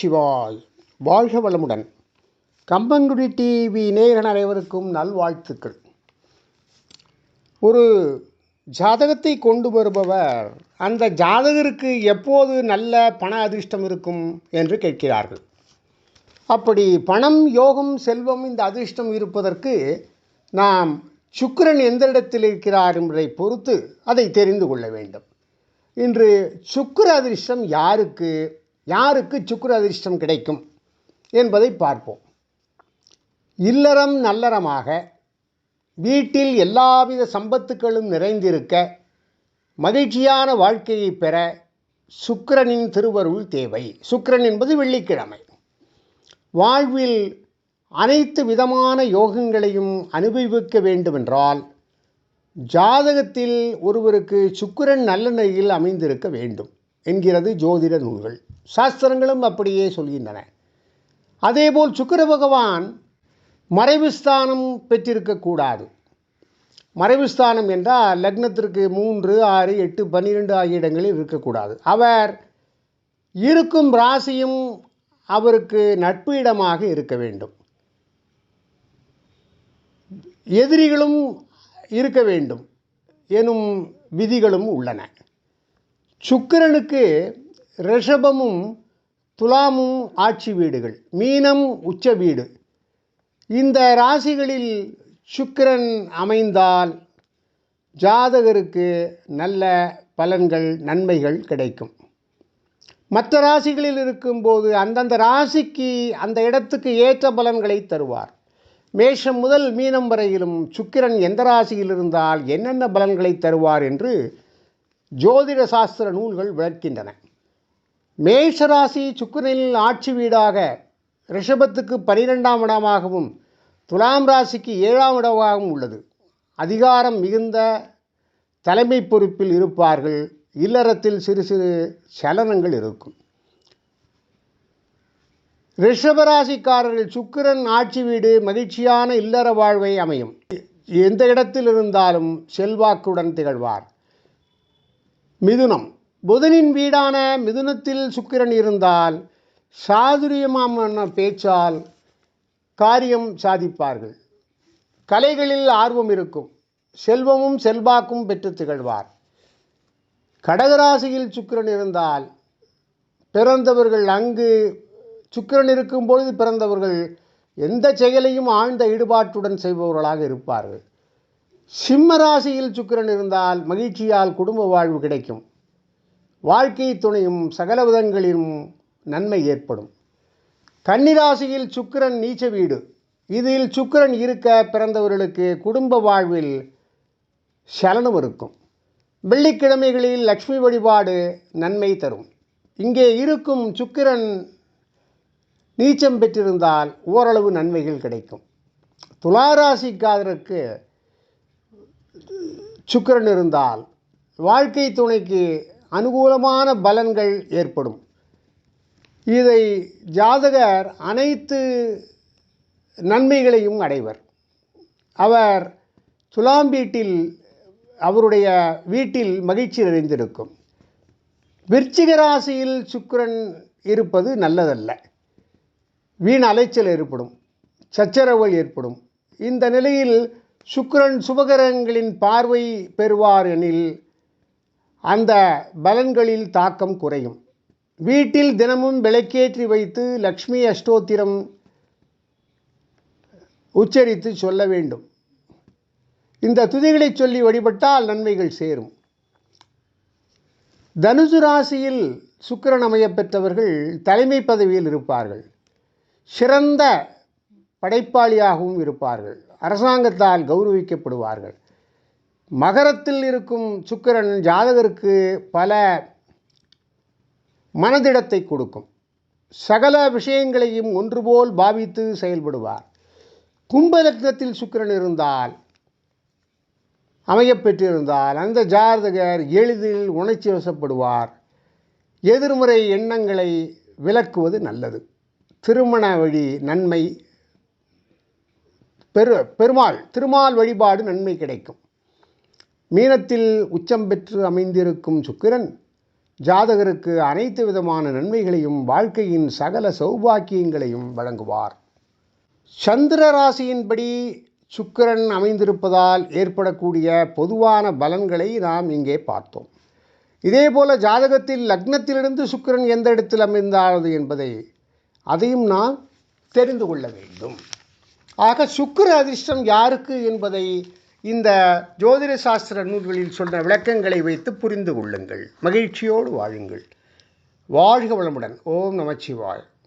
நமச்சிவாய் வாழ்க வளமுடன். கம்பங்குடி டிவி நேயர்கள் அனைவருக்கும் நல்வாழ்த்துக்கள். ஒரு ஜாதகத்தை கொண்டு வருபவர் அந்த ஜாதகருக்கு எப்போது நல்ல பண அதிர்ஷ்டம் இருக்கும் என்று கேட்கிறார்கள். அப்படி பணம் யோகம் செல்வம் இந்த அதிர்ஷ்டம் இருப்பதற்கு நாம் சுக்கிரன் எந்த இடத்தில் இருக்கிறார் என்பதை பொறுத்து அதை தெரிந்து கொள்ள வேண்டும். இன்று சுக்கிர அதிர்ஷ்டம் யாருக்கு? யாருக்கு சுக்கர அதிர்ஷ்டம் கிடைக்கும் என்பதை பார்ப்போம். இல்லறம் நல்லறமாக வீட்டில் எல்லாவித சம்பத்துக்களும் நிறைந்திருக்க மகிழ்ச்சியான வாழ்க்கையை பெற சுக்கிரனின் திருவருள் தேவை. சுக்கிரன் என்பது வெள்ளிக்கிழமை. வாழ்வில் அனைத்து விதமான யோகங்களையும் அனுபவிக்க வேண்டுமென்றால் ஜாதகத்தில் ஒருவருக்கு சுக்கிரன் நல்ல நிலையில் அமைந்திருக்க வேண்டும் என்கிறது ஜோதிட நூல்கள். சாஸ்திரங்களும் அப்படியே சொல்கின்றன. அதேபோல் சுக்கிர பகவான் மறைவுஸ்தானம் பெற்றிருக்கக்கூடாது மறைவுஸ்தானம் என்றால் லக்னத்திற்கு மூன்று ஆறு எட்டு பன்னிரெண்டு ஆகிய இடங்களில் இருக்கக்கூடாது அவர் இருக்கும் ராசியும் அவருக்கு நட்பு இடமாக இருக்க வேண்டும். எதிரிகளும் இருக்க வேண்டும். எனும் விதிகளும் உள்ளன. சுக்கிரனுக்கு ரிஷபமும் துலாமும் ஆட்சி வீடுகள் மீனம் உச்ச வீடு. இந்த ராசிகளில் சுக்கிரன் அமைந்தால் ஜாதகருக்கு நல்ல பலன்கள் நன்மைகள் கிடைக்கும். மற்ற ராசிகளில் இருக்கும்போது அந்தந்த ராசிக்கு அந்த இடத்துக்கு ஏற்ற பலன்களை தருவார். மேஷம் முதல் மீனம் வரையிலும் சுக்கிரன் எந்த ராசியில் இருந்தால் என்னென்ன பலன்களை தருவார் என்று ஜோதிட சாஸ்திர நூல்கள் விளக்கின்றன. மேஷராசி சுக்கிரனில் ஆட்சி வீடாக ரிஷபத்துக்கு பனிரெண்டாம் இடமாகவும் துலாம் ராசிக்கு ஏழாம் இடமாகவும் உள்ளது. அதிகாரம் மிகுந்த தலைமை பொறுப்பில் இருப்பார்கள். இல்லறத்தில் சிறு சிறு சலனங்கள் இருக்கும். ரிஷபராசிக்காரர்கள் சுக்கிரன் ஆட்சி வீடு மகிழ்ச்சியான இல்லற வாழ்வை அமையும். எந்த இடத்தில் இருந்தாலும் செல்வாக்குடன் திகழ்வார். மிதுனம். புதனின் வீடான மிதுனத்தில் சுக்கிரன் இருந்தால் சாதுரியமான பேச்சால் காரியம் சாதிப்பார்கள். கலைகளில் ஆர்வம் இருக்கும். செல்வமும் செல்வாக்கும் பெற்று திகழ்வார். கடகராசியில் சுக்கிரன் இருந்தால் பிறந்தவர்கள் அங்கு சுக்கிரன் இருக்கும்பொழுது பிறந்தவர்கள் எந்த செயலையும் ஆழ்ந்த ஈடுபாட்டுடன் செய்பவர்களாக இருப்பார்கள். சிம்ம ராசியில் சுக்கிரன் இருந்தால் மகிழ்ச்சியால் குடும்ப வாழ்வு கிடைக்கும். வாழ்க்கை துணையும் சகல விதங்களிலும் நன்மை ஏற்படும். கன்னிராசியில் சுக்கிரன் நீச்ச வீடு. இதில் சுக்கிரன் இருக்க பிறந்தவர்களுக்கு குடும்ப வாழ்வில் சலனம் இருக்கும். வெள்ளிக்கிழமைகளில் லக்ஷ்மி வழிபாடு நன்மை தரும். இங்கே இருக்கும் சுக்கிரன் நீச்சம் பெற்றிருந்தால் ஓரளவு நன்மைகள் கிடைக்கும். துளாராசிக்காரருக்கு சுக்கிரன் இருந்தால் வாழ்க்கை துணைக்கு அனுகூலமான பலன்கள் ஏற்படும். இதை ஜாதகர் அனைத்து நன்மைகளையும் அடைவர். அவர் துலாம் வீட்டில் அவருடைய வீட்டில் மகிழ்ச்சி நிறைந்திருக்கும். விருச்சிக ராசியில் சுக்கரன் இருப்பது நல்லதல்ல. வீண் அலைச்சல் ஏற்படும். சச்சரவுகள் ஏற்படும். இந்த நிலையில் சுக்கரன் சுபகரங்களின் பார்வை பெறுவார் எனில் அந்த பலன்களில் தாக்கம் குறையும். வீட்டில் தினமும் விளக்கேற்றி வைத்து லக்ஷ்மி அஷ்டோத்திரம் உச்சரித்து சொல்ல வேண்டும். இந்த துதிகளை சொல்லி வழிபட்டால் நன்மைகள் சேரும். தனுசு ராசியில் சுக்கரன் அமையப் பெற்றவர்கள் தலைமை பதவியில் இருப்பார்கள். சிறந்த படைப்பாளியாகவும் இருப்பார்கள். அரசாங்கத்தால் கௌரவிக்கப்படுவார்கள். மகரத்தில் இருக்கும் சுக்கிரன் ஜாதகருக்கு பல மனதிடத்தை கொடுக்கும். சகல விஷயங்களையும் ஒன்றுபோல் பாவித்து செயல்படுவார். கும்பலக்னத்தில் சுக்கிரன் இருந்தால் அமையப்பெற்றிருந்தால் அந்த ஜாதகர் எளிதில் உணர்ச்சி வசப்படுவார். எதிர்மறை எண்ணங்களை விலக்குவது நல்லது. திருமண வழி நன்மை பெரு பெருமாள் திருமால் வழிபாடு நன்மை கிடைக்கும். மீனத்தில் உச்சம் பெற்று அமைந்திருக்கும் சுக்கிரன் ஜாதகருக்கு அனைத்து விதமான நன்மைகளையும் வாழ்க்கையின் சகல சௌபாக்கியங்களையும் வழங்குவார். சந்திர ராசியின்படி சுக்கிரன் அமைந்திருப்பதால் ஏற்படக்கூடிய பொதுவான பலன்களை நாம் இங்கே பார்த்தோம். இதேபோல ஜாதகத்தில் லக்னத்திலிருந்து சுக்கிரன் எந்த இடத்தில் அமைந்தாரது என்பதை அதையும் நாம் தெரிந்து கொள்ள வேண்டும். ஆக சுக்கிர அதிர்ஷ்டம் யாருக்கு என்பதை இந்த ஜோதிட சாஸ்திர நூல்களில் சொன்ன விளக்கங்களை வைத்து புரிந்து கொள்ளுங்கள். மகிழ்ச்சியோடு வாழுங்கள். வாழ்க வளமுடன். ஓம் நமச்சிவாய்